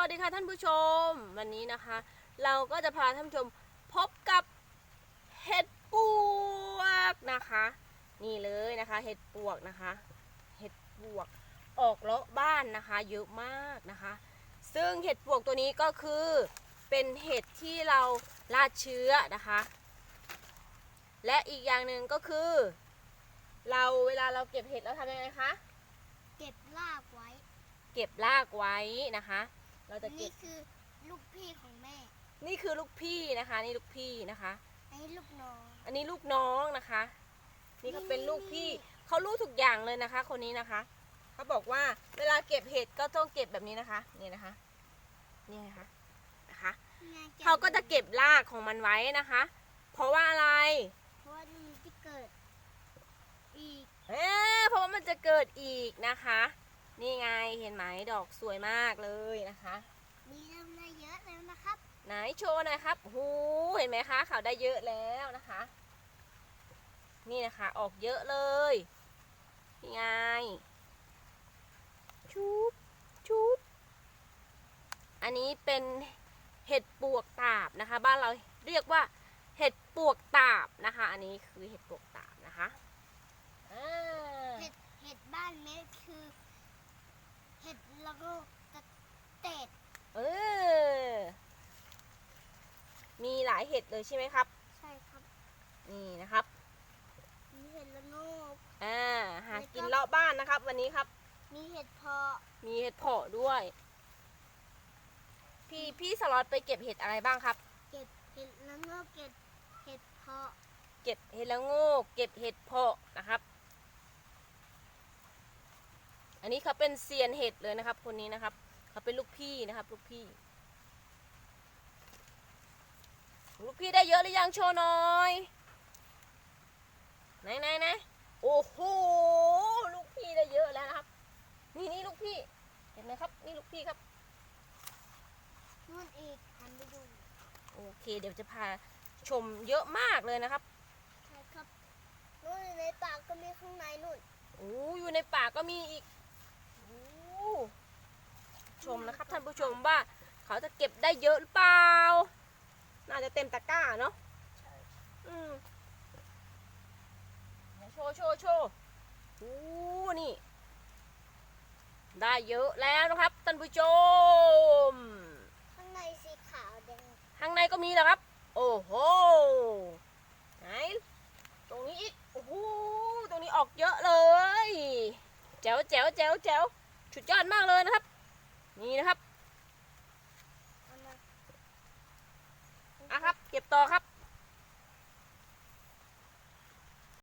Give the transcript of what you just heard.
วัสดีค่ะท่านผู้ชม วันนี้นะคะ เราก็จะพาท่านผู้ชมพบกับเห็ดปวกนะคะ นี่เลยนะคะ เห็ดปวกนะคะ เห็ดปวกออกเลาะบ้านนะคะ เยอะมากนะคะ ซึ่งเห็ดปวกตัวนี้ก็คือเป็นเห็ดที่เราล่าเชื้อนะคะ และอีกอย่างหนึ่งก็คือ เราเวลาเราเก็บเห็ดเราทำยังไงคะเก็บรากไว้ เก็บรากไว้นะคะ เราจะเก็นี่บ คือลูกพี่ของแม่นี่คือลูกพี่นะคะ นี่ลูกพี่นะคะ อันนี้ลูกน้อง อันนี้ลูกน้องนะคะ นี่เขาเป็นลูกพี่ เขารู้ทุกอย่างเลยนะคะ คนนี้นะคะ เขาบอกว่าเวลาเก็บเห็ดก็ต้องเก็บแบบนี้นะคะ นี่นะคะ นี่นะคะ นะคะแม่เขาก็จะเก็บรากของมันไว้นะคะ เพราะว่าอะไร เพราะว่ามันจะเกิด อีก เอ๊ะเพราะว่ามันจะเกิดอีกนะคะ นี่ไงเห็นไหมดอกสวยมากเลยนะคะ มีเริ่มได้เยอะแล้วนะครับ ไหนโชว์หน่อยครับหูเห็นไหมคะเขาได้เยอะแล้วนะคะ นี่นะคะออกเยอะเลยนี่ไงชุบชุบอันนี้เป็นเห็ดปวกตาบนะคะ บ้านเราเรียกว่าเห็ดปวกตาบนะคะ อันนี้คือเห็ดปวกตาบนะคะอ่าเห็ดเห็ดบ้านเม็ดคือ เห็ดแล้วก็ตะเต็ด เออ มี หลายเห็ดเลยใช่ไหมครับ ใช่ครับ นี่นะครับ มีเห็ดละโงกอ่าหากินเลาะบ้านนะครับ วันนี้ครับ มีเห็ดเพาะมีเห็ดเพาะด้วย พี่พี่สล็อตไปเก็บเห็ดอะไรบ้างครับ เก็บเห็ดละโงกเก็บเห็ดเพาะ เก็บเห็ดละโงกเก็บเห็ดเพาะนะครับ อันนี้เขาเป็นเซียนเห็ดเลยนะครับ คนนี้นะครับ เขาเป็นลูกพี่นะครับ ลูกพี่ ลูกพี่ได้เยอะหรือยังโชว์หน่อยไหนไหนไหนโอ้โหลูกพี่ได้เยอะแล้วนะครับ นี่นี่ลูกพี่ เห็นไหมครับ นี่ลูกพี่ครับนู่นอีกหันไปดูโอเค เดี๋ยวจะพาชมเยอะมากเลยนะครับใช่ครับนู่นในปากก็มีข้างในนู่นโอ้อยู่ในป่าก็มีอีกโอ้ชมนะครับท่านผู้ชมว่า เขาจะเก็บได้เยอะหรือเปล่าน่าจะ เต็มตะกร้าเนาะอืมไหนโชว์โชว์โชว์โอ้นี่ ได้เยอะแล้วนะครับท่านผู้ชม ข้างในสีขาวแดงข้างในก็มีแล้วครับ โอ้โห ไหน ตรงนี้อีก โอ้โห ตรงนี้ออกเยอะเลย แจ๋วแจ๋วแจ๋วแจ๋วสุดยอดมากเลยนะครับ นี่นะครับเอามาอะครับเก็บ ต่อครับ